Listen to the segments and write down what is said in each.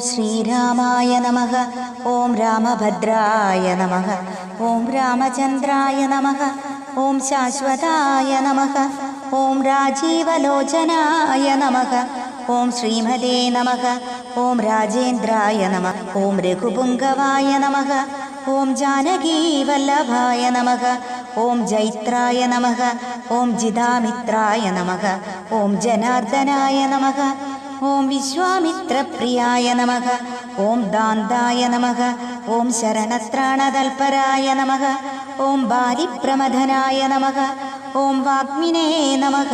ശ്രീരാമായ നമ ഓം രാമഭദ്രായ നമ ഓം രാമചന്ദ്രായ നമ ഓം ശാശ്വതായ നമ ഓം രാജീവലോചനായ നമ ഓം ശ്രീമതേ നമ ഓം രാജേന്ദ്രായ നമ ഓം രഘുപുങ്കവായ നമ ഓം ജാനകീവല്ലഭായ നമ ഓം ജൈത്രായ നമ ഓം ജിതാമിത്രായ നമ ഓം ജനാർദ്ദനായ നമ ഓം വിശ്വാമിത്രപ്രിയായ നമഹ ഓം ദാന്തായ നമഹ ഓം ശരണത്രാണതൽപരായ നമഹ ഓം ബാലിപ്രമഥനായ നമഹ ഓം വാഗ്മിനേ നമഹ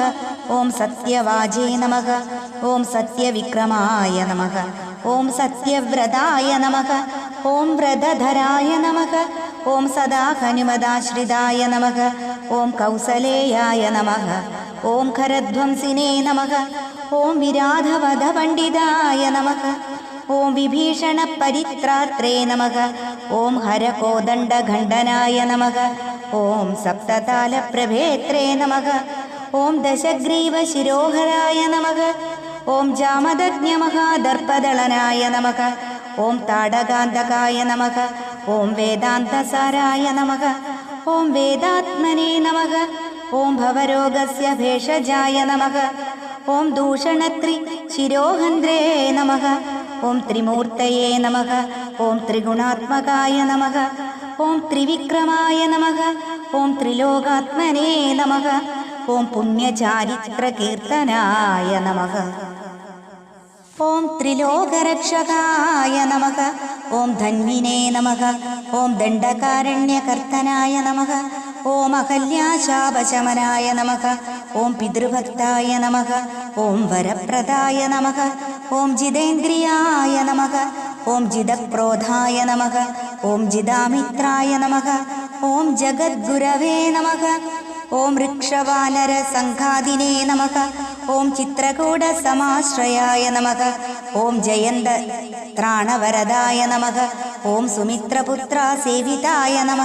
ഓം സത്യവാജേ നമഹ ഓം സത്യവിക്രമായ നമഹ ഓം സത്യവ്രതായ നമഹ ഓം വ്രതധരായ നമഹ ഓം സദാ ഹനുമദാശ്രിതായ നമഹ ഓം കൗസലേയായ നമഹ ഓം ഖരധ്വംസിനേ നമ ഓം വിരാധവധ പണ്ഡിതായ നമ. ഓം വിഭീഷണ പരിത്രാത്രേ നമ. ഓം ഹരകോദണ്ഡഖണ്ഡനായ നമ. ഓം സപ്തതാല പ്രഭേത്രേ നമ. ഓം ദശഗ്രീവ ശിരോഹരായ നമ. ഓം ജാമദജ്ഞമഹാദർപ്പദളനായ നമ. ഓം താടകാന്തകായ നമ. ഓം വേദാന്തസാരായ നമ. ഓം വേദാത്മനേ നമ. ഓം ഭവരോഗസ്യ ഭേഷജായ നമ. ഓം ദൂഷണത്രി ശിരോഹന്ദ്രേ നമ. ഓം ത്രിമൂർത്തയേ നമ. ഓം ത്രിഗുണാത്മകായ നമ. ഓം ത്രിവിക്രമായ നമ. ഓം ത്രിലോകാത്മനേ നമ. ഓം പുണ്യചാരിത്രകീർത്തനായ നമ. ഓം ത്രിലോകരക്ഷകായ നമ. ഓം ധന്വിനേ നമ. ഓം ദണ്ഡകാരണ്യകർത്തനായ നമ. ഓം അഹല്യാശാപശമനായ നമഹ ഓം പിതൃഭക്തായ നമഹ ഓം വരപ്രദായ നമഹ ഓം ജിതേന്ദ്രിയായ നമഹ ഓം ജിതക്രോധായ നമഹ ഓം ജിതാമിത്രായ നമഹ ഓം ജഗദ്ഗുരവേ നമഹ ഓം വൃക്ഷവാനര സംഘാതിനേ നമഹ ഓം ചിത്രകൂട സമാശ്രയായ നമഹ ഓം ജയന്ത ത്രാണവരദായ നമ. ഓം സുമിത്രപുത്ര സേവിതായ നമ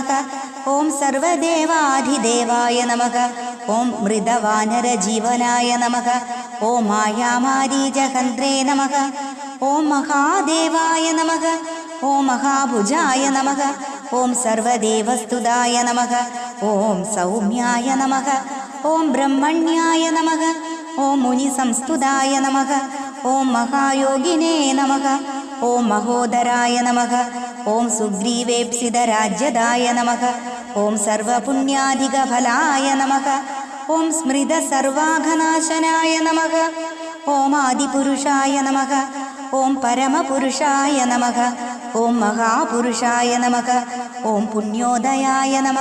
ഓം സർവദേവാധിദേവായ നമ ഓം മൃതവാനര ജീവനായ നമ ഓം മായാമാരീജഹന്ത്രേ നമ ഓം മഹാദേവായ നമ ഓം മഹാഭുജായ നമ ഓം സർവദേവസ്തുതായ നമ ഓം സൗമ്യായ നമ ഓം ബ്രഹ്മണ്യായ നമ ഓം മുനിസംസ്തുതായ നമ ഓം മഹായോഗിനേ നമ ഓം മഹോദരായ നമ ഓം സുഗ്രീവേപ്സിതരാജ്യതായ നമ. ഓം സർവപുണ്യാധികഫലായ നമ. ഓം സ്മൃത സർവാഘനാശനായ നമ. ഓം ആദിപുരുഷായ നമ. ഓം പരമപുരുഷായ നമ. ഓം മഹാപുരുഷായ നമ. ഓം പുണ്യോദയായ നമ.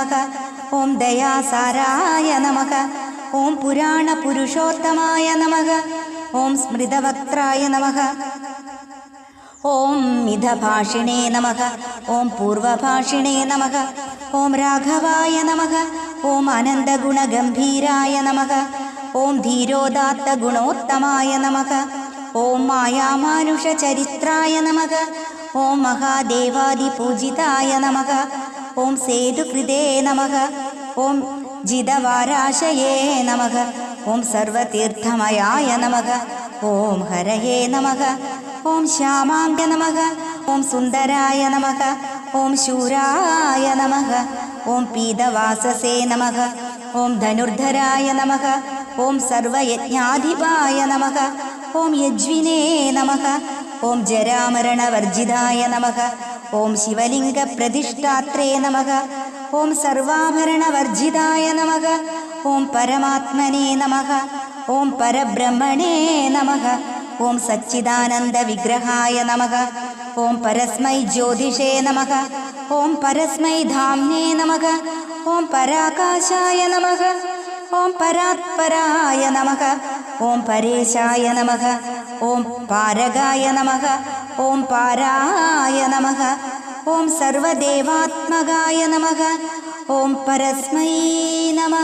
ഓം ദയാസാരായ നമ. ഓം പുരാണപുരുഷോത്തമായ നമ. ഓം സ്മൃതവക്ത്രായ നമ. ഓം മിഥഭാഷിണേ നമ ഓം പൂർവഭാഷിണേ നമ ഓം രാഘവായ നമ ഓം അനന്തഗുണഗംഭീരായ നമ ഓം ധീരോദാത്ത ഗുണോത്തമായ നമ ഓം മായാമാനുഷചരിത്രായ നമ ഓം മഹാദേവാദിപൂജിതായ നമ ഓം സേതുകൃതേ നമ ഓം ജിതവാരാശയേ നമ ഓം സർവതീർത്ഥമയായ നമ ഓം ഹരയേ നമ ഓം ശ്യാമാംഗ നമ ഓം സുന്ദരായ നമ ഓം ശൂരായ നമ ഓം പീതവാസസേ നമ ഓം ധനുർധരായ നമ ഓം സർവയജ്ഞാധിപായ നമ ഓം യജ്വിനേ നമ ഓം ജരാമരണവർജിതായ നമ ഓം ശിവലിംഗ പ്രതിഷ്ഠാത്രേ നമ ഓം സർവാഭരണവർജിതായ നമ ഓം പരമാത്മനേ നമ ഓം പരബ്രഹ്മണേ നമ ഓം സച്ചിദാനന്ദ വിഗ്രഹായ നമക ഓം പരസ്മൈ ജ്യോതിഷേ നമക ഓം പരസ്മൈ ധാംനേ നമക ഓം പരാകാശായ നമക ഓം പരാത്പരായ നമക ഓം പരേശായ നമക ഓം പാരകായ നമക ഓം പാരായ നമക ഓം സർവദേവാത്മകായ നമക ഓം പരസ്മൈ നമ.